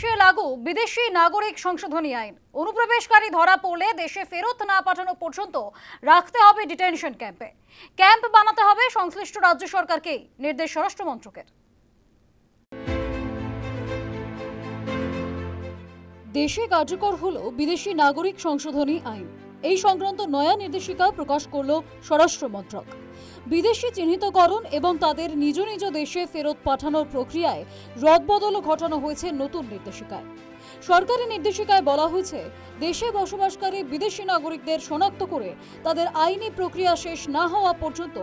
দেশে লাগু বিদেশি নাগরিক সংশোধনী আইন। অনুপ্রবেশকারী ধরা পড়লে দেশে ফেরত না পাঠানো পর্যন্ত রাখতে হবে ডিটেনশন ক্যাম্পে। ক্যাম্প বানাতে হবে সংশ্লিষ্ট রাজ্য সরকারকেই, নির্দেশ স্বরাষ্ট্র মন্ত্রকের। দেশে কার্যকর হল বিদেশি নাগরিক সংশোধনী আইন। এই সংক্রান্ত নয়া নির্দেশিকা প্রকাশ করল স্বরাষ্ট্র মন্ত্রক। বিদেশি চিহ্নিতকরণ এবং তাদের নিজ নিজ দেশে ফেরত পাঠানোর প্রক্রিয়ায় রদবদলও ঘটানো হয়েছে নতুন নির্দেশিকায়। সরকারি নির্দেশিকায় বলা হয়েছে, দেশে বসবাসকারী বিদেশি নাগরিকদের শনাক্ত করে তাদের আইনি প্রক্রিয়া শেষ না হওয়া পর্যন্ত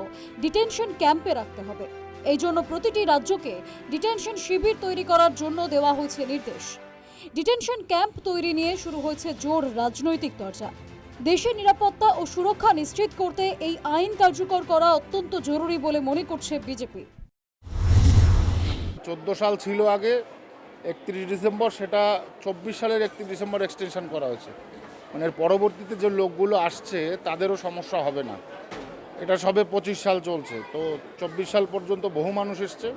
ডিটেনশন ক্যাম্পে রাখতে হবে। এই জন্য প্রতিটি রাজ্যকে ডিটেনশন শিবির তৈরি করার জন্য দেওয়া হয়েছে নির্দেশ। ডিটেনশন ক্যাম্প তৈরি নিয়ে শুরু হয়েছে জোর রাজনৈতিক চর্চা দেশের নিরাপত্তা ও সুরক্ষা নিশ্চিত করতে এই আইন কার্যকর করা অত্যন্ত জরুরি বলে মনে করছে বিজেপি। চোদ্দ সাল ছিল আগে, একত্রিশ ডিসেম্বর, সেটা চব্বিশ সালের একত্রিশ ডিসেম্বর এক্সটেনশন করা হয়েছে। মানে পরবর্তীতে যে লোকগুলো আসছে, তাদেরও সমস্যা হবে না। এটা সবে পঁচিশ সাল চলছে। তো চব্বিশ সাল পর্যন্ত বহু মানুষ এসছে।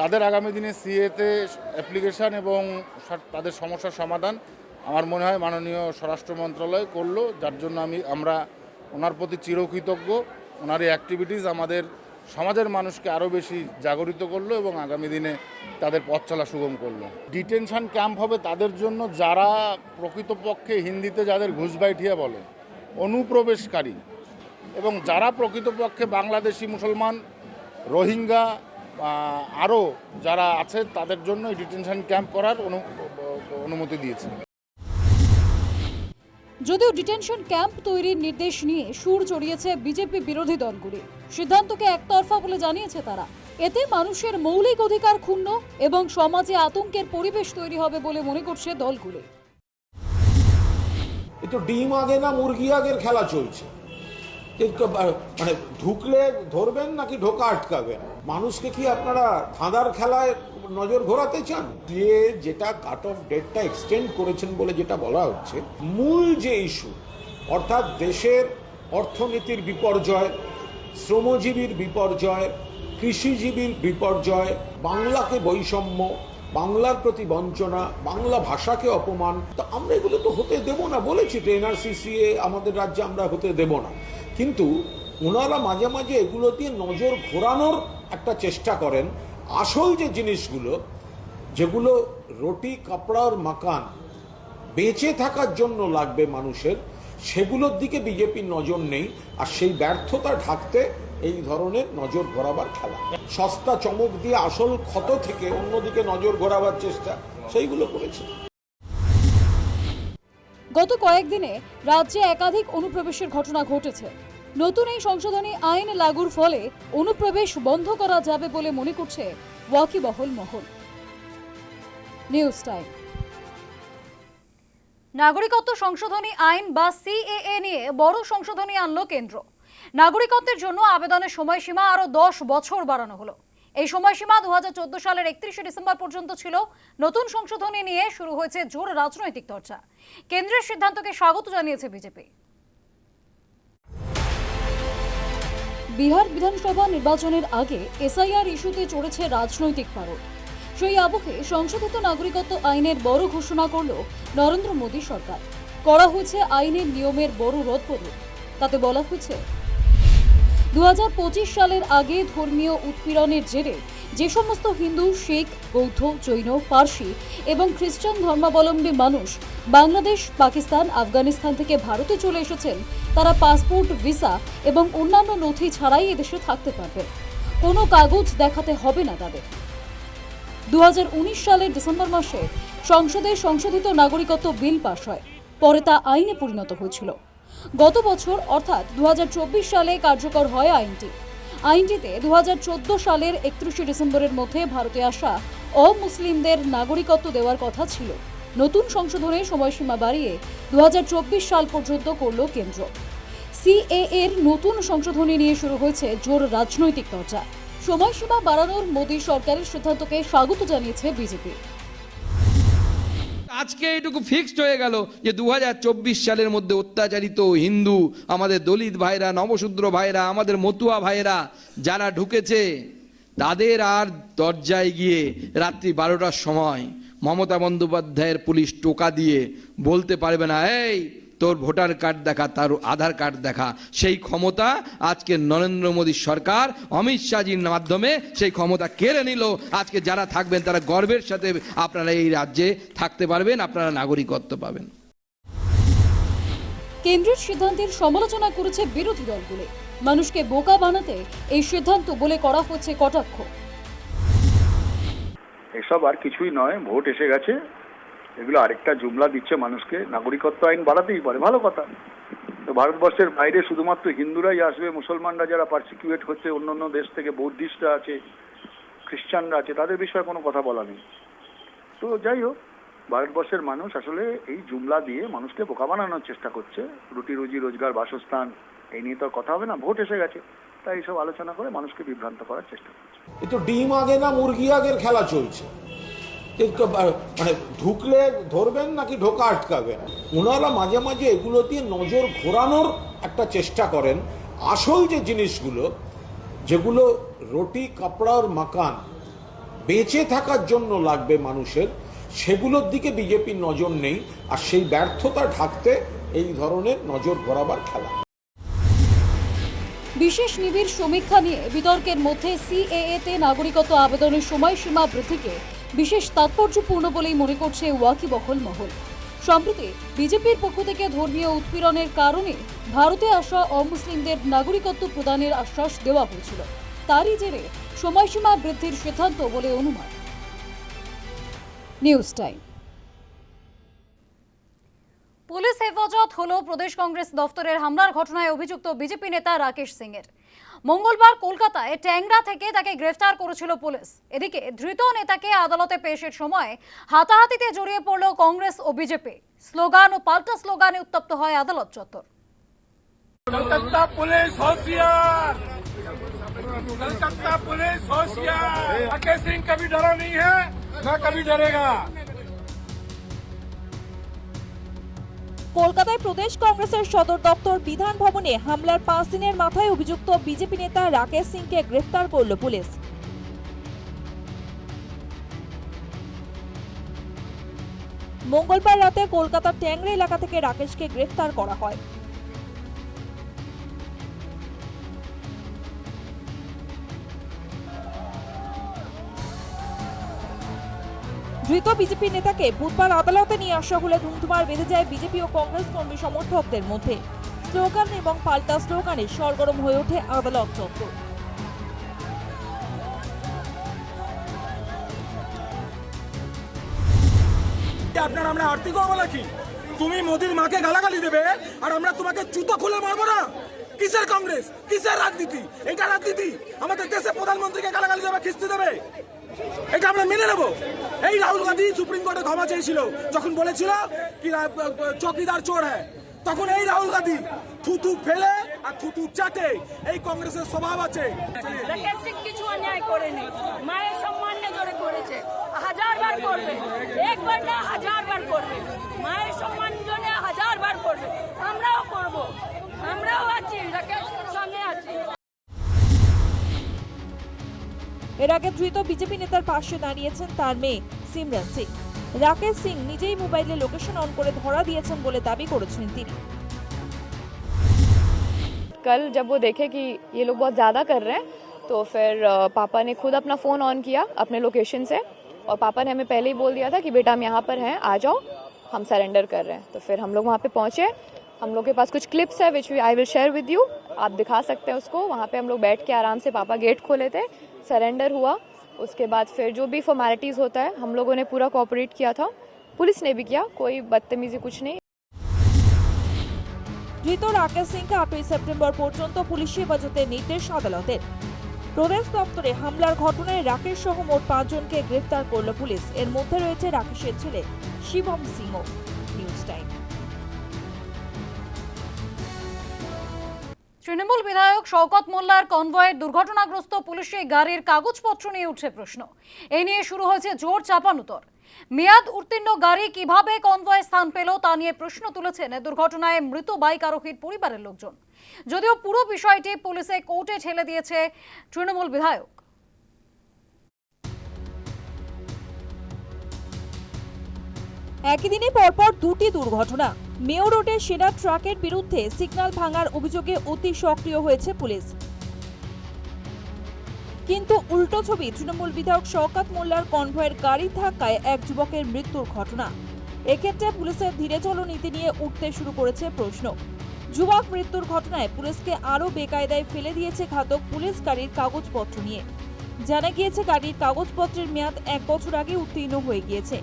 তাদের আগামী দিনে সিএতে অ্যাপ্লিকেশান এবং তাদের সমস্যার সমাধান আমার মনে হয় মাননীয় স্বরাষ্ট্র মন্ত্রণালয় করল, যার জন্য আমি, আমরা ওনার প্রতি চিরকৃতজ্ঞ। ওনার এই অ্যাক্টিভিটিস আমাদের সমাজের মানুষকে আরও বেশি জাগরিত করল এবং আগামী দিনে তাদের পথ চলা সুগম করল। ডিটেনশন ক্যাম্প হবে তাদের জন্য যারা প্রকৃতপক্ষে হিন্দিতে যাদের ঘুষবাইঠিয়া বলে, অনুপ্রবেশকারী এবং যারা প্রকৃতপক্ষে বাংলাদেশি মুসলমান, রোহিঙ্গা আরও যারা আছে তাদের জন্য ডিটেনশন ক্যাম্প করার অনু, অনুমতি দিয়েছে। যদিও ডিটেনশন ক্যাম্প তৈরির নির্দেশ নিয়ে সুর চড়িয়েছে বিজেপি বিরোধী দলগুলি। সিদ্ধান্তকে একতরফা বলে জানিয়েছে তারা। এতে মানুষের মৌলিক অধিকার ক্ষুণ্ণ এবং সমাজে আতঙ্কের পরিবেশ তৈরি হবে বলে মনে করছে দলগুলি। এ তো ডিম আগে না মুরগি আগের খেলা চলছে। মানে ঢুকলে ধরবেন নাকি ঢোকা আটকাবেন? মানুষকে কি আপনারা ধাঁধার খেলায় নজর ঘোরাতে চান? দিয়ে যেটা কাট অফ ডেটটা এক্সটেন্ড করেছেন বলে যেটা বলা হচ্ছে, মূল যে ইস্যু অর্থাৎ দেশের অর্থনীতির বিপর্যয়, শ্রমজীবীর বিপর্যয়, কৃষিজীবীর বিপর্যয়, বাংলাকে বৈষম্য, বাংলার প্রতি বঞ্চনা, বাংলা ভাষাকে অপমান, তো আমরা এগুলো তো হতে দেব না বলেছি তো এনআরসিসিএ আমাদের রাজ্যে আমরা হতে দেব না। কিন্তু ওনারা মাঝে মাঝে এগুলো দিয়ে নজর ঘোরানোর একটা চেষ্টা করেন আসল যে জিনিসগুলো, যেগুলো রুটি কাপড়ার মাকান বেঁচে থাকার জন্য লাগবে মানুষের, সেগুলোর দিকে বিজেপির নজর নেই, আর সেই ব্যর্থতা ঢাকতে এই ধরনের নজর ঘোরাবার খেলা। সস্তা চমক দিয়ে আসল ক্ষত থেকে অন্যদিকে নজর ঘোরাবার চেষ্টা, সেইগুলো করেছে। গত কয়েকদিনে রাজ্যে একাধিক অনুপ্রবেশের ঘটনা ঘটেছে। নতুন এই সংশোধনী আইন লাগুর ফলে অনুপ্রবেশ বন্ধ করা যাবে বলে মনে করছে ওয়াকিবহল মহল। News time. নাগরিকত্ব সংশোধনী আইন বা সিএএ নিয়ে বড় সংশোধনী আনলো কেন্দ্র। নাগরিকত্বের জন্য আবেদনের সময়সীমা আরও দশ বছর বাড়ানো হলো। এই সময়সীমা দু হাজার চোদ্দ সালের একত্রিশে ডিসেম্বর পর্যন্ত ছিল। নতুন সংশোধনী নিয়ে শুরু হয়েছে জোর রাজনৈতিক চর্চা। কেন্দ্রের সিদ্ধান্তকে স্বাগত জানিয়েছে বিজেপি। বিহার বিধানসভা নির্বাচনের আগে এসআইআর ইস্যুতে চড়েছে রাজনৈতিক পারদ। সেই আবহে সংশোধিত নাগরিকত্ব আইনের বড় ঘোষণা করল নরেন্দ্র মোদী সরকার। করা হয়েছে আইনের নিয়মের বড় রদবদল তাতে বলা হয়েছে দু হাজার পঁচিশ সালের আগে ধর্মীয় উৎপীড়নের জেরে যে সমস্ত হিন্দু, শিখ, বৌদ্ধ, জৈন, পার্সি এবং খ্রিস্টান ধর্মাবলম্বী মানুষ বাংলাদেশ, পাকিস্তান, আফগানিস্তান থেকে ভারতে চলে এসেছেন, তারা পাসপোর্ট, ভিসা এবং অন্যান্য নথি ছাড়াই এদেশে থাকতে পারবেন কোনো কাগজ দেখাতে হবে না তাদের। দু হাজার উনিশ সালের ডিসেম্বর মাসে সংসদে সংশোধিত নাগরিকত্ব বিল পাশ হয়। পরে তা আইনে পরিণত হয়েছিল। গত বছর, অর্থাৎ দু হাজার চব্বিশ সালে কার্যকর হয় আইনটি। আইনটিতে দু সালের একত্রিশে ডিসেম্বরের মধ্যে ভারতে আসা অমুসলিমদের নাগরিকত্ব দেওয়ার কথা ছিল। নতুন সংশোধনের সময়সীমা বাড়িয়ে দু হাজার চব্বিশ সাল পর্যন্ত করল কেন্দ্র। সিএ এর নতুন সংশোধনী নিয়ে শুরু হয়েছে জোর রাজনৈতিক চর্চা সময়সীমা বাড়ানোর মোদী সরকারের সিদ্ধান্তকে স্বাগত জানিয়েছে বিজেপি। আজকে এটুকু ফিক্সড হয়ে গেল যে দু হাজার চব্বিশ সালের মধ্যে অত্যাচারিত হিন্দু, আমাদের দলিত ভাইরা, নবশূদ্র ভাইরা, আমাদের মতুয়া ভাইরা যারা ঢুকেছে, তাদের আর দরজায় গিয়ে রাত্রি বারোটার সময় মমতা বন্দ্যোপাধ্যায়ের পুলিশ টোকা দিয়ে বলতে পারবে না, এই তোর ভোটার কার্ড দেখা তার আধার কার্ড দেখা। সেই ক্ষমতা আজকে নরেন্দ্র মোদী সরকার অমিত শাহজির মাধ্যমে সেই ক্ষমতা কেড়ে নিল। আজকে যারা থাকবেন তারা গর্বের সাথে আপনারা এই রাজ্যে থাকতে পারবেন আপনারা নাগরিকত্ব পাবেন। কেন্দ্রের সিদ্ধান্তের সমালোচনা করেছে বিরোধী দলগুলো। মানুষকে বোকা বানাতে এই সিদ্ধান্ত বলে করা হচ্ছে কটাক্ষ। এসব আর কিছুই নয় ভোট এসে গেছে। এগুলো আরেকটা জুমলা দিচ্ছে মানুষকে। নাগরিকত্ব আইন বাড়াতেই পারে, ভালো কথা। তো ভারতবর্ষের বাইরে শুধুমাত্র হিন্দুরাই আসবে, মুসলমানরা যারা পার্সিকিউট হচ্ছে অন্য অন্য দেশ থেকে বৌদ্ধিস্টরা আছে, খ্রিস্টানরা আছে, তাদের বিষয়ে কোনো কথা বলা নেই। তো যাই হোক, ভারতবর্ষের মানুষ আসলে এই জুমলা দিয়ে মানুষকে বোকা বানানোর চেষ্টা করছে। রুটি, রুজি, রোজগার, বাসস্থান, এই নিয়ে তো কথা হবে না, ভোট এসে গেছে। তাই এইসব আলোচনা করে মানুষকে বিভ্রান্ত করার চেষ্টা করছে। এ তো ডিম আগে না মুরগি আগের খেলা চলছে? মানে ঢুকলে ধরবেন নাকি ঢোকা আটকাবেন? ওনারা মাঝে মাঝে এগুলো দিয়ে নজর ঘোরানোর একটা চেষ্টা করেন। আসল যে জিনিসগুলো, যেগুলো রুটি, কাপড়া আর মাকান বেঁচে থাকার জন্য লাগবে মানুষের, সেগুলোর দিকে বিজেপির নজর নেই। আর সেই ব্যর্থতা ঢাকতে এই ধরনের নজর ঘোরাবার খেলা। বিশেষ নিবিড় সমীক্ষা নিয়ে বিতর্কের মধ্যে সিএএ তে নাগরিকত্ব আবেদনের সময়সীমা বৃদ্ধিকে বিশেষ তাৎপর্যপূর্ণ বলেই মনে করছে ওয়াকিবহল মহল। সম্প্রতি বিজেপির পক্ষ থেকে ধর্মীয় উৎপীড়নের কারণে ভারতে আসা অমুসলিমদের নাগরিকত্ব প্রদানের আশ্বাস দেওয়া হয়েছিল। তারই জেরে সময়সীমা বৃদ্ধির সিদ্ধান্ত বলে অনুমান। News time. পুলিশ হেফাজত হল প্রদেশ কংগ্রেস দফতরের হামলার ঘটনায় অভিযুক্ত বিজেপি নেতা রাকেশ সিং এর মঙ্গলবার কলকাতায় ট্যাংরা থেকে তাকে গ্রেফতার করেছিল পুলিশ এদিকে ধৃত নেতাকে আদালতে পেশের সময় হাতাহাতিতে জড়িয়ে পড়ল কংগ্রেস ও বিজেপি স্লোগান ও পাল্টা স্লোগানে উত্তপ্ত হয় আদালত চত্বর कलकत्ता पुलिस होशियार कलकत्ता पुलिस होशियार राकेश सिंह कभी डरा नहीं है न कभी डरेगा কলকাতায় প্রদেশ কংগ্রেসের সদর দপ্তর বিধান ভবনে হামলার পাঁচ দিনের মাথায় অভিযুক্ত বিজেপি নেতা রাকেশ সিংকে গ্রেফতার করল পুলিশ। মঙ্গলবার রাতে কলকাতার ট্যাংরা এলাকা থেকে রাকেশকে গ্রেফতার করা হয়। ধৃত বিজেপি নেতাকে বুধবার আদালতে নিয়ে আসা হলে ধুমধুমার বেঁধে যায় বিজেপি ও কংগ্রেস কর্মী সমর্থকদের মধ্যে। স্লোগান এবং পাল্টা স্লোগানে সরগরম হয়ে ওঠে আদালত চত্বর। আপনার আমরা আরতি করব নাকি তুমি মোদির মাকে গালাগালি দেবে আর আমরা তোমাকে জুতো খুলে মারবো না? কিসের কংগ্রেস? কিসের রাজনীতি? এটা রাজনীতি। আমাদের দেশে প্রধানমন্ত্রীকে গালাগালি দেবে, খিস্তি দেবে। এটা আমরা মেনে নেব। এই রাহুল গান্ধী সুপ্রিম কোর্টে ক্ষমা চেয়েছিল। যখন বলেছিল কি চকিদার চোর হ্যাঁ তখন এই রাহুল গান্ধী থুতু ফেলে আর থুতু চাটে এই কংগ্রেসের স্বভাব আছে। কিছু অন্যায় করেনি, মায়ের সম্মান নজরে করেছে। হাজার বার করবে, একবার না হাজার বার করবে। মায়ের সম্মান জন্য হাজার বার করবে। আমরাও করব, আমরাও আছি, রাকেশ সঙ্গে আছি। এর আগে ধৃত বিজেপি নেতার পাশে দাঁড়িয়েছেন তার মেয়ে সিমরান সিং রাকেশ সিং নিজেই মোবাইলে লোকেশন অন করে ধরা দিয়েছেন বলে দাবি করেছেন তিনি कल जब वो देखे कि ये लोग बहुत ज़्यादा कर रहे हैं तो फिर अ, पापा ने खुद अपना फ़ोन ऑन किया अपने लोकेशन से और पापा ने हमें पहले ही बोल दिया था कि बेटा हम यहाँ पर हैं आ जाओ हम सरेंडर कर रहे हैं तो फिर हम लोग वहाँ पे पहुँचे हम लोग के पास कुछ क्लिप्स है which I will share with you आप दिखा सकते हैं उसको वहाँ पे हम लोग बैठ के आराम से पापा गेट खोले थे सरेंडर हुआ उसके बाद फिर जो भी फॉर्मेलिटीज़ होता है हम लोगों ने पूरा कोऑपरेट किया था पुलिस ने भी किया कोई बदतमीज़ी कुछ नहीं ধৃত রাকেশ সিংকে আটই সেপ্টেম্বর পর্যন্ত পুলিশি হেফাজতের নির্দেশ আদালতের প্রদেশ দপ্তরে হামলার ঘটনায় রাকেশ সহ মোট পাঁচজনকে গ্রেফতার করল পুলিশ এর মধ্যে রয়েছে রাকেশের ছেলে শিবম সিংহ নিউজ টাইম তৃণমূল বিধায়ক শওকত মোল্লার কনভয়ের দুর্ঘটনাগ্রস্ত পুলিশের গাড়ির কাগজপত্র নিয়ে উঠছে প্রশ্ন। এ নিয়ে শুরু হয়েছে জোর চাপানুতর মেয়াদ উত্তীর্ণ গাড়ি কীভাবে কনভয়ে স্থান পেল তা নিয়ে প্রশ্ন তুলেছেন দুর্ঘটনায় মৃত বাইক আরোহীর পরিবারের লোকজন। যদিও পুরো বিষয়টি পুলিশে কোর্টে ঠেলে দিয়েছে তৃণমূল বিধায়ক। একই দিনে পরপর দুটি দুর্ঘটনা। মেয়র রোডে সেনা ট্রাকের বিরুদ্ধে সিগন্যাল ভাঙার অভিযোগে অতি সক্রিয় হয়েছে পুলিশ। কিন্তু উল্টো ছবি, তৃণমূল বিধায়ক শওকাত মোল্লার কনভয়ের গাড়ির ধাক্কায় এক যুবকের মৃত্যুর ঘটনা। এক্ষেত্রে পুলিশের ধীরে চলো নীতি নিয়ে উঠতে শুরু করেছে প্রশ্ন। যুবক মৃত্যুর ঘটনায় পুলিশকে আরও বেকায়দায় ফেলে দিয়েছে ঘাতক পুলিশ গাড়ির কাগজপত্র নিয়ে। জানা গিয়েছে, গাড়ির কাগজপত্রের মেয়াদ এক বছর আগে উত্তীর্ণ হয়ে গিয়েছে।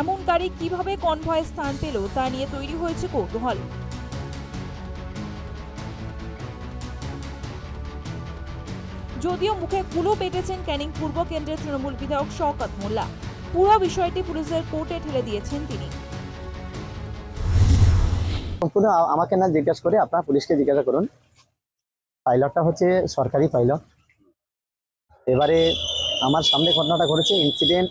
এমন গাড়ি কীভাবে কনভয়ে স্থান পেল তা নিয়ে তৈরি হয়েছে কৌতূহল। যদিও মুখে কুলো পেটেছেন ক্যানিং পূর্ব কেন্দ্রের তৃণমূল বিধায়ক শওকত মোল্লা, পুরো বিষয়টি পুলিশের কোর্টে ঠেলে দিয়েছেন তিনি। আমাকে না জিজ্ঞাসা করে আপনার পুলিশকে জিজ্ঞাসা করুন। পাইলটটা হচ্ছে সরকারি পাইলট। এবারে আমার সামনে ঘটনাটা ঘটেছে ইনসিডেন্ট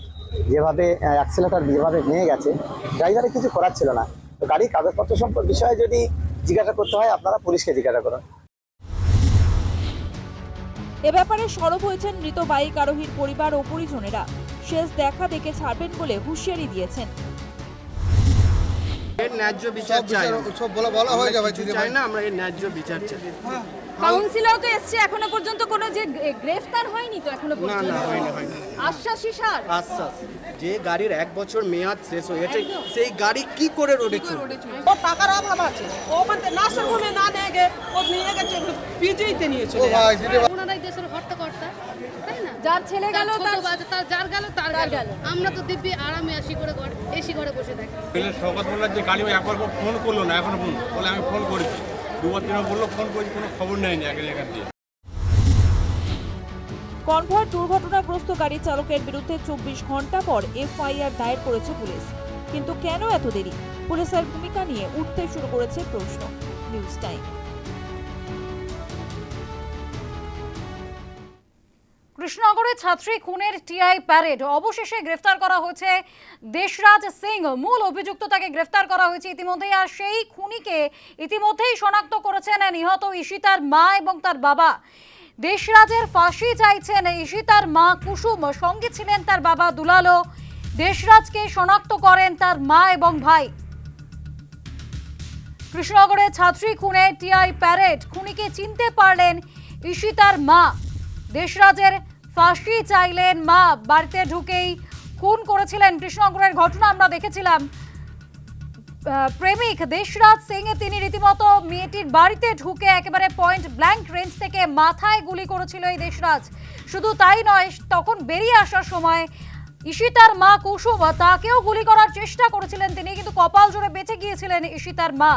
যেভাবে অ্যাক্সিলেটার যেভাবে নিয়ে গেছে ড্রাইভারে কিছু করার ছিল না। তো গাড়ির কাগজপত্র সম্পর্ক বিষয়ে যদি জিজ্ঞাসা করতে হয় আপনারা পুলিশকে জিজ্ঞাসা করুন। এ ব্যাপারে সরব হয়েছেন মৃত বাইক আরোহীর পরিবার ও পরিজনেরা। শেষ দেখা দেখে ছাড়বেন বলে হুঁশিয়ারি দিয়েছেন। এর ন্যায্য বিচার চাই। সব বলা বলা হয়ে যাবে চাই না আমরা এর ন্যায্য বিচার চাই। কাউন্সিলর তো এসছে এখনও পর্যন্ত কোনো যে গ্রেফতার হয়নি তো এখনও না পর্যন্ত। না হয়নি হয়নি। আশ্বাসী যে গাড়ির এক বছর মেয়াদ শেষ হয়ে গেছে সেই গাড়ি কি করে রোডে চলবে? ও টাকার অভাব আছে। ও মানে না নিয়ে গে ও নিয়ে গেছে পিজিতে নিয়ে চলে। ওনারাই দেশের হর্তাকর্তা তাই না? যার ছেলে গেল তার বাচ্চা তার যার গেল তার গেল। আমরা তো দিব্যি আরামে আসি করে ঘর এসি ঘরে বসে থাকি। শওকত মোল্লার যে গাড়ি একবার ফোন করল না এখন ফোন বলে আমি ফোন করেছি। দুবার, তিনবার বলল, ফোন করেছি, কোনো খবর নেয়নি আগের এখান দিয়ে। কনভয়ের দুর্ঘটনাগ্রস্ত গাড়ি চালকের বিরুদ্ধে চব্বিশ ঘণ্টা পর এফআইআর দায়ের করেছে পুলিশ। কিন্তু কেন এত দেরি? পুলিশের ভূমিকা নিয়ে উঠতে শুরু করেছে প্রশ্ন। News time. কৃষ্ণনগরে ছাত্রী খুনের টিআই প্যারেড অবশেষে গ্রেফতার করা হয়েছে। দেশরাজ সিং মূল অভিযুক্ত তাকে গ্রেফতার করা হয়েছে ইতিমধ্যেই, আর সেই খুনিকে ইতিমধ্যেই শনাক্ত করেছেন নিহত ঈশিতার মা এবং তার বাবা। দেশরাজের ফাঁসি চাইছেন ঈশিতার মা কুসুম, সঙ্গে ছিলেন তার বাবা দুলালো দেশরাজকে শনাক্ত করেন তার মা এবং ভাই। কৃষ্ণনগরে ছাত্রী খুনে টিআই প্যারেড, খুনিকে চিনতে পারলেন ঈশিতার মা। দেশরাজের ফাঁসি চাইলেন মা, বাড়িতে ঢুকেই খুন করেছিলেন কৃষ্ণনগরের ঘটনা আমরা দেখেছিলাম। প্রেমিক দেশরাজ সিং তিনি রীতিমতো মেয়েটির বাড়িতে ঢুকে একেবারে পয়েন্ট ব্ল্যাঙ্ক রেঞ্জ থেকে মাথায় গুলি করেছিল এই দেশরাজ। শুধু তাই নয়, তখন বেরিয়ে আসার সময় ঈশিতার মা কুসুম তাকেও গুলি করার চেষ্টা করেছিলেন তিনি, কিন্তু কপাল জোরে বেঁচে গিয়েছিলেন ঈশিতার মা।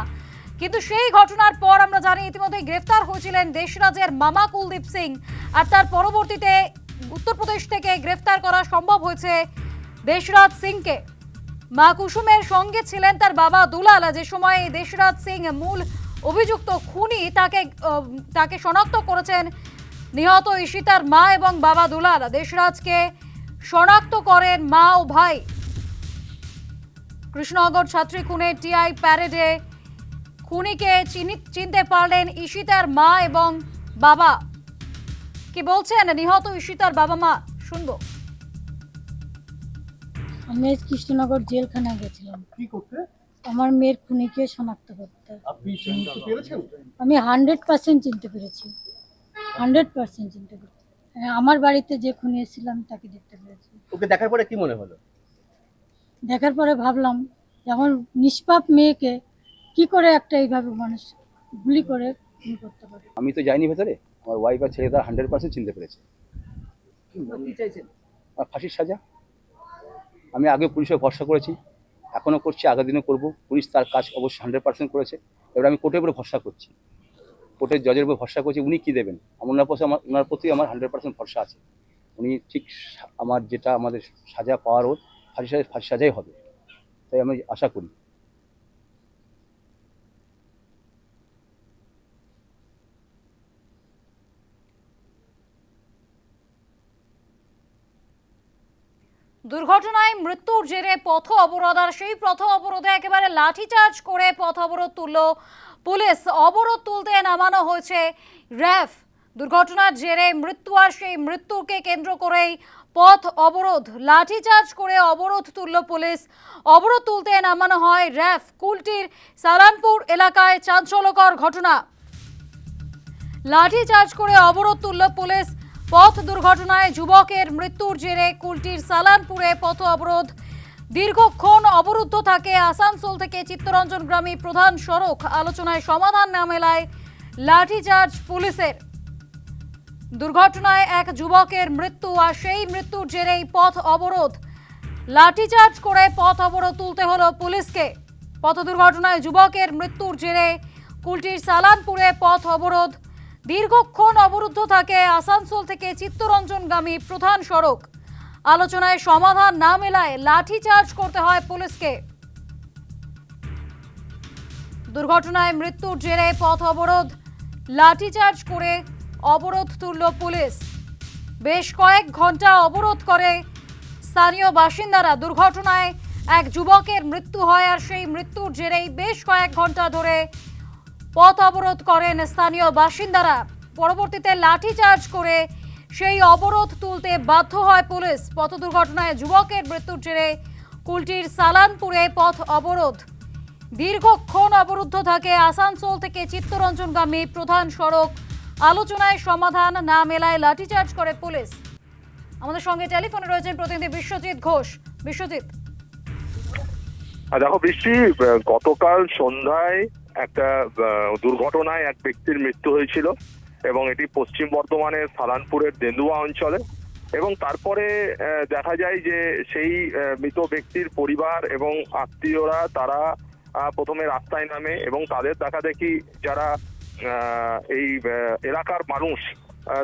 কিন্তু সেই ঘটনার পর আমরা জানি ইতিমধ্যে গ্রেফতার হয়েছিলেন দেশরাজের মামা কুলদীপ সিং। আর তার পরবর্তীতে উত্তরপ্রদেশ থেকে গ্রেফতার করা সম্ভব হয়েছে দেশরাজ সিংকে। মা কুসুমের সঙ্গে ছিলেন তার বাবা দুলাল যে সময় দেশরাজ সিং মূল অভিযুক্ত খুনি তাকে তাকে শনাক্ত করেছেন নিহত ঈশিতার মা এবং বাবা দুলাল। দেশরাজকে শনাক্ত করেন মা ও ভাই। কৃষ্ণনগর ছাত্রী খুনের টিআই প্যারেডে খুনিকে চিনি- চিনতে পারলেন ঈশিতার মা এবং বাবা। কি বলছেন? নিহত ঈশিতার বাবা মা শুনব। আমি কৃষ্ণনগর জেলখানা গেছিলাম। কি করতে? আমার মেয়ের খুনিকে শনাক্ত করতে। আপনি চিনতে পেরেছেন? আমি হান্ড্রেড পার্সেন্ট চিনতে পেরেছি। হান্ড্রেড পার্সেন্ট চিনতে পেরেছি। হ্যাঁ, আমার বাড়িতে যে খুনি এসেছিলাম তাকে দেখতে পেরেছি। ওকে দেখার পরে কি মনে হলো? দেখার পরে ভাবলাম যেমন নিষ্পাপ মেয়েকে কি করে একটা এইভাবে মানুষ গুলি করে খুন করতে পারে? আমি তো যাইনি ভেতরে। আমার ওয়াইফ আর ছেলে তার হান্ড্রেড পার্সেন্ট চিনতে পেরেছে। আর ফাঁসির সাজা। আমি আগে পুলিশে ভরসা করেছি এখনও করছি আগের দিনও করব। পুলিশ তার কাজ অবশ্যই হান্ড্রেড পার্সেন্ট করেছে। এবার আমি কোর্টের উপরে ভরসা করছি। কোর্টের জজের উপর ভরসা করছি উনি কী দেবেন? আমার ওনার প্রতি আমার ওনার প্রতি আমার হান্ড্রেড পার্সেন্ট ভরসা আছে। উনি ঠিক আমার যেটা আমাদের সাজা পাওয়ার ওর ফাঁসি সাজা ফাঁসি সাজাই হবে। তাই আমি আশা করি। দুর্ঘটনায় মৃত্যুর জেরে পথ অবরোধ, আর সেই পথ অবরোধে একেবারে লাঠিচার্জ করে পথ অবরোধ তুলল পুলিশ। অবরোধ তুলতে নামানো হয়েছে র্যাফ। দুর্ঘটনার জেরে মৃত্যু আর সেই মৃত্যুকে কেন্দ্র করেই পথ অবরোধ, লাঠিচার্জ করে অবরোধ তুলল পুলিশ। অবরোধ তুলতে নামানো হয় র্যাফ, কুলটির সালানপুর এলাকায় চাঞ্চল্যকর ঘটনা। লাঠিচার্জ করে অবরোধ তুলল পুলিশ। পথ দুর্ঘটনায় যুবকের মৃত্যুর জেরে কুলটির সালানপুরে পথ অবরোধ। দীর্ঘক্ষণ অবরুদ্ধ থাকে আসানসোল থেকে চিত্তরঞ্জন গ্রামী প্রধান সড়ক। আলোচনায় সমাধান না মেলায় লাঠিচার্জ পুলিশের। দুর্ঘটনায় এক যুবকের মৃত্যু আর সেই মৃত্যুর জেরেই পথ অবরোধ। লাঠিচার্জ করে পথ অবরোধ তুলতে হলো পুলিশকে। পথ দুর্ঘটনায় যুবকের মৃত্যুর জেরে কুলটির সালানপুরে পথ অবরোধ। দীর্ঘক্ষণ অবরুদ্ধ থাকে আসানসোল থেকে চিত্তরঞ্জনগামী প্রধান সড়ক। আলোচনায় সমাধান না মেলায় লাঠিচার্জ করতে হয় পুলিশকে। দুর্ঘটনায় মৃত্যুর জেরে পথ অবরোধ। লাঠিচার্জ করে অবরোধ তুলল পুলিশ। বেশ কয়েক ঘণ্টা অবরোধ করে স্থানীয় বাসিন্দারা। দুর্ঘটনায় এক যুবকের মৃত্যু হয় আর সেই মৃত্যুর জেরেই বেশ কয়েক ঘণ্টা ধরে পথ অবরোধ করেন স্থানীয় বাসিন্দারা। পরবর্তীতে লাঠিচার্জ করে সেই অবরোধ তুলতে বাধ্য হয় পুলিশ। পথ দুর্ঘটনায় যুবকের মৃত্যুর জেরে কুলটির সালানপুরে পথ অবরোধ। দীর্ঘক্ষণ অবরুদ্ধ থাকে আসানসোল থেকে চিত্তরঞ্জনগামী প্রধান সড়ক। আলোচনায় সমাধান না মেলায় লাঠিচার্জ করে পুলিশ। আমাদের সঙ্গে টেলিফোনে রয়েছেন প্রতিনিধি বিশ্বজিৎ ঘোষ। বিশ্বজিৎ। দেখো বৃষ্টি গতকাল সন্ধ্যায় একটা দুর্ঘটনায় এক ব্যক্তির মৃত্যু হয়েছিল এবং এটি পশ্চিম বর্ধমানের সালানপুরের দেন্দুয়া অঞ্চলে এবং তারপরে দেখা যায় যে সেই মৃত ব্যক্তির পরিবার এবং আত্মীয়রা তারা প্রথমে রাস্তায় নামে এবং তাদের দেখা দেখি যারা এই এলাকার মানুষ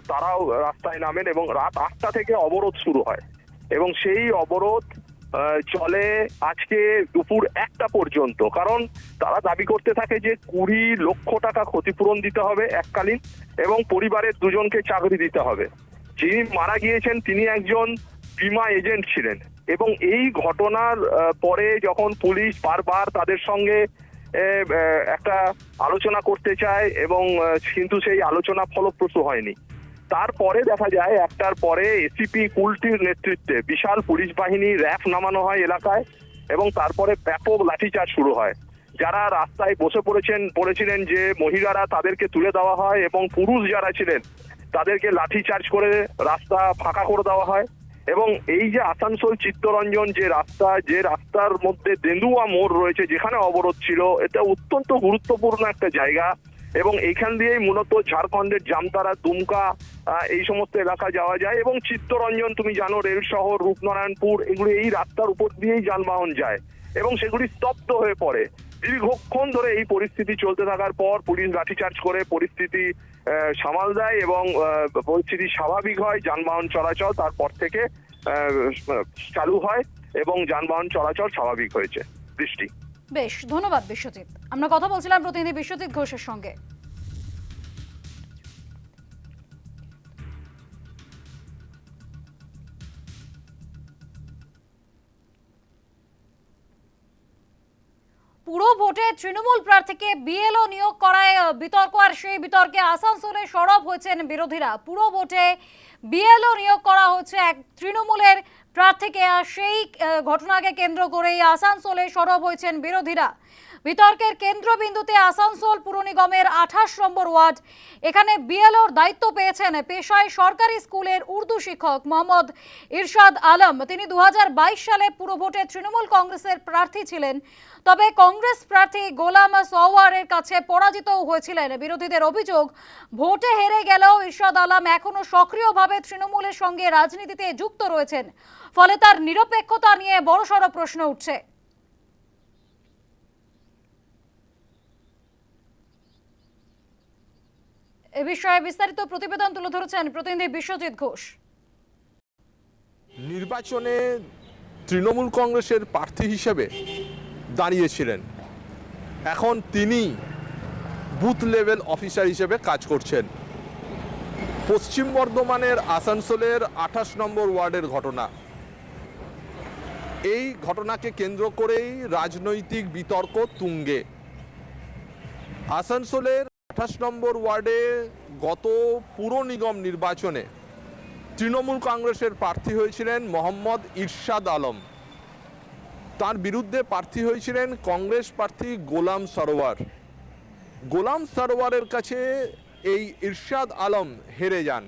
তারাও রাস্তায় নামেন এবং রাত আটটা থেকে অবরোধ শুরু হয় এবং সেই অবরোধ চলে আজকে দুপুর একটা পর্যন্ত। কারণ তারা দাবি করতে থাকে যে কুড়ি লক্ষ টাকা ক্ষতিপূরণ দিতে হবে এককালীন এবং পরিবারের দুজনকে চাকরি দিতে হবে। যিনি মারা গিয়েছেন তিনি একজন বিমা এজেন্ট ছিলেন এবং এই ঘটনার পরে যখন পুলিশ বারবার তাদের সঙ্গে একটা আলোচনা করতে চায় এবং কিন্তু সেই আলোচনা ফলপ্রসূ হয়নি। তারপরে দেখা যায় একটার পরে এসিপি কুলটির নেতৃত্বে বিশাল পুলিশ বাহিনী র্যাফ নামানো হয় এলাকায় এবং তারপরে ব্যাপক লাঠিচার্জ শুরু হয়। যারা রাস্তায় বসে পড়েছেন, পড়েছিলেন যে মহিলারা তাদেরকে তুলে দেওয়া হয় এবং পুরুষ যারা ছিলেন, তাদেরকে লাঠিচার্জ করে রাস্তা ফাঁকা করে দেওয়া হয় এবং এই যে আসানসোল চিত্তরঞ্জন যে রাস্তা, যে রাস্তার মধ্যে দেন্দুয়া মোড় রয়েছে যেখানে অবরোধ ছিল, এটা অত্যন্ত গুরুত্বপূর্ণ একটা জায়গা। এবং এইখান দিয়েই মূলত ঝাড়খণ্ডের জামতারা, দুমকা এই সমস্ত এলাকা যাওয়া যায় এবং চিত্তরঞ্জন তুমি জানো, রেল শহর, রূপনারায়ণপুর, এগুলি এই রাস্তার উপর দিয়েই যানবাহন যায় এবং সেগুলি স্তব্ধ হয়ে পড়ে। দীর্ঘক্ষণ ধরে এই পরিস্থিতি চলতে থাকার পর পুলিশ লাঠিচার্জ করে পরিস্থিতি সামাল দেয় এবং পরিস্থিতি স্বাভাবিক হয়, যানবাহন চলাচল তারপর থেকে চালু হয় এবং যানবাহন চলাচল স্বাভাবিক হয়েছে। দৃষ্টি। বেশ, ধন্যবাদ বিশ্বজিৎ। আমরা কথা বলছিলাম প্রতিনিধি বিশ্বজিৎ ঘোষের সঙ্গে। পুরো ভোটে তৃণমূল প্রার্থীকে বিএলও নিয়োগ করায় বিতর্ক, আর সেই বিতর্কে আসানসোলে সরব হয়েছেন বিরোধীরা। পুরো ভোটে বিএলও নিয়োগ করা হচ্ছে এক তৃণমূলের প্রার্থীকে থেকে সেই ঘটনাকে কেন্দ্র করেই আসানসোলে সরব হয়েছেন বিরোধীরা। বিতর্কের কেন্দ্রবিন্দুতে আসানসোল পুর নিগমের আঠাশ নম্বর ওয়ার্ড। এখানে বিএলওর দায়িত্ব পেয়েছেন পেশায় সরকারি স্কুলের উর্দু শিক্ষক মোহাম্মদ ইরশাদ আলম। তিনি দুহাজার বাইশ সালে পুরো ভোটে তৃণমূল কংগ্রেসের প্রার্থী ছিলেন। তবে কংগ্রেস প্রার্থী গোলাম সওয়ারের কাছে পরাজিত হয়েছিলেন। বিরোধীদের অভিযোগ, ভোটে হেরে গেলেও ইরশাদ আলম এখনও সক্রিয়ভাবে তৃণমূলের সঙ্গে রাজনীতিতে যুক্ত রয়েছেন। ফলে তার নিরপেক্ষতা নিয়ে বড়সড় প্রশ্ন উঠছে। এ বিষয়ে বিস্তারিত প্রতিবেদন তুলে ধরেছেন প্রতিনিধি বিশ্বজিৎ ঘোষ। নির্বাচনে তৃণমূল কংগ্রেসের প্রার্থী হিসেবে দাঁড়িয়েছিলেন। এখন তিনি বুথ লেভেল অফিসার হিসেবে কাজ করছেন। পশ্চিম বর্ধমানের আসানসোলের আঠাশ নম্বর ওয়ার্ডের ঘটনা। এই ঘটনাকে কেন্দ্র করেই রাজনৈতিক বিতর্ক তুঙ্গে। আসানসোলের আঠাশ নম্বর ওয়ার্ডে গত পুর নিগম নির্বাচনে তৃণমূল কংগ্রেসের প্রার্থী হয়েছিলেন মোহাম্মদ ইরশাদ আলম। তার বিরুদ্ধে প্রার্থী হয়েছিলেন কংগ্রেস প্রার্থী গোলাম সরোয়ার। গোলাম সরোয়ারের কাছে এই ইরশাদ আলম হেরে যান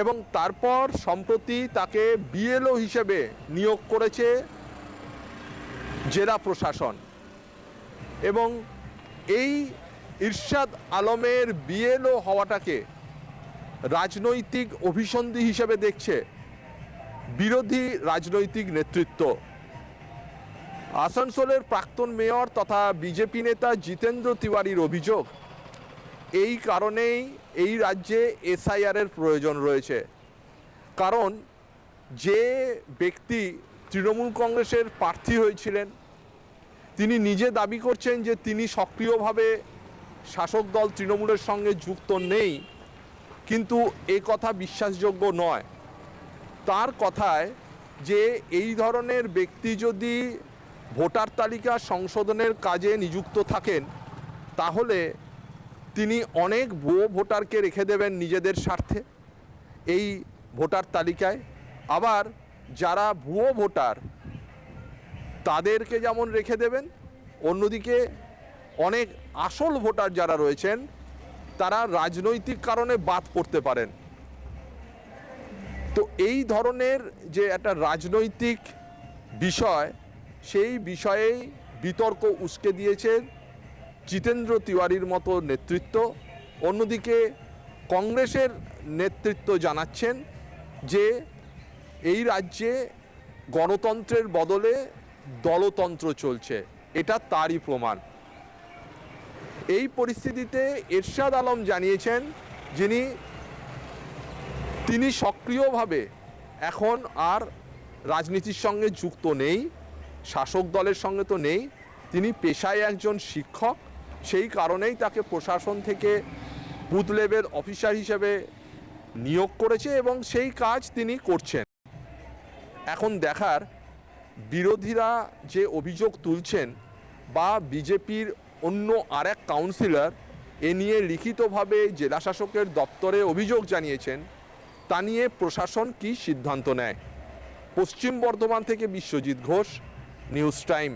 এবং তারপর সম্প্রতি তাকে বিএলও হিসেবে নিয়োগ করেছে জেলা প্রশাসন। এবং এই ইরশাদ আলমের বিএলও হওয়াটাকে রাজনৈতিক অভিসন্ধি হিসেবে দেখছে বিরোধী রাজনৈতিক নেতৃত্ব। আসানসোলের প্রাক্তন মেয়র তথা বিজেপি নেতা জিতেন্দ্র তিওয়ারির অভিযোগ, এই কারণেই এই রাজ্যে এসআইআরের প্রয়োজন রয়েছে। কারণ যে ব্যক্তি তৃণমূল কংগ্রেসের প্রার্থী হয়েছিলেন, তিনি নিজে দাবি করছেন যে তিনি সক্রিয়ভাবে শাসক দল তৃণমূলের সঙ্গে যুক্ত নেই, কিন্তু এ কথা বিশ্বাসযোগ্য নয়। তার কথায় যে এই ধরনের ব্যক্তি যদি ভোটার তালিকা সংশোধনের কাজে নিযুক্ত থাকেন, তাহলে তিনি অনেক ভুয়ো ভোটারকে রেখে দেবেন নিজেদের স্বার্থে এই ভোটার তালিকায়। আবার যারা ভুয়ো ভোটার, তাদেরকে যেমন রেখে দেবেন, অন্যদিকে অনেক আসল ভোটার যারা রয়েছেন, তারা রাজনৈতিক কারণে বাদ পড়তে পারেন। তো এই ধরনের যে একটা রাজনৈতিক বিষয়, সেই বিষয়েই বিতর্ক উস্কে দিয়েছে জিতেন্দ্র তিওয়ারির মতো নেতৃত্ব। অন্যদিকে কংগ্রেসের নেতৃত্ব জানাচ্ছেন যে, এই রাজ্যে গণতন্ত্রের বদলে দলতন্ত্র চলছে। এটা তারই প্রমাণ। এই পরিস্থিতিতে এরশাদ আলম জানিয়েছেন যিনি, তিনি সক্রিয়ভাবে এখন আর রাজনীতির সঙ্গে যুক্ত নেই, শাসক দলের সঙ্গে তো নেই, তিনি পেশায় একজন শিক্ষক, সেই কারণেই তাকে প্রশাসন থেকে বুথ লেভেল অফিসার হিসেবে নিয়োগ করেছে এবং সেই কাজ তিনি করছেন। এখন দেখার বিরোধীরা যে অভিযোগ তুলছেন বা বিজেপির অন্য আরেক কাউন্সিলর এ নিয়ে লিখিতভাবে জেলাশাসকের দপ্তরে অভিযোগ জানিয়েছেন, তা নিয়ে প্রশাসন কি সিদ্ধান্ত নেয়? পশ্চিম বর্ধমান থেকে বিশ্বজিৎ ঘোষ নিউজ টাইম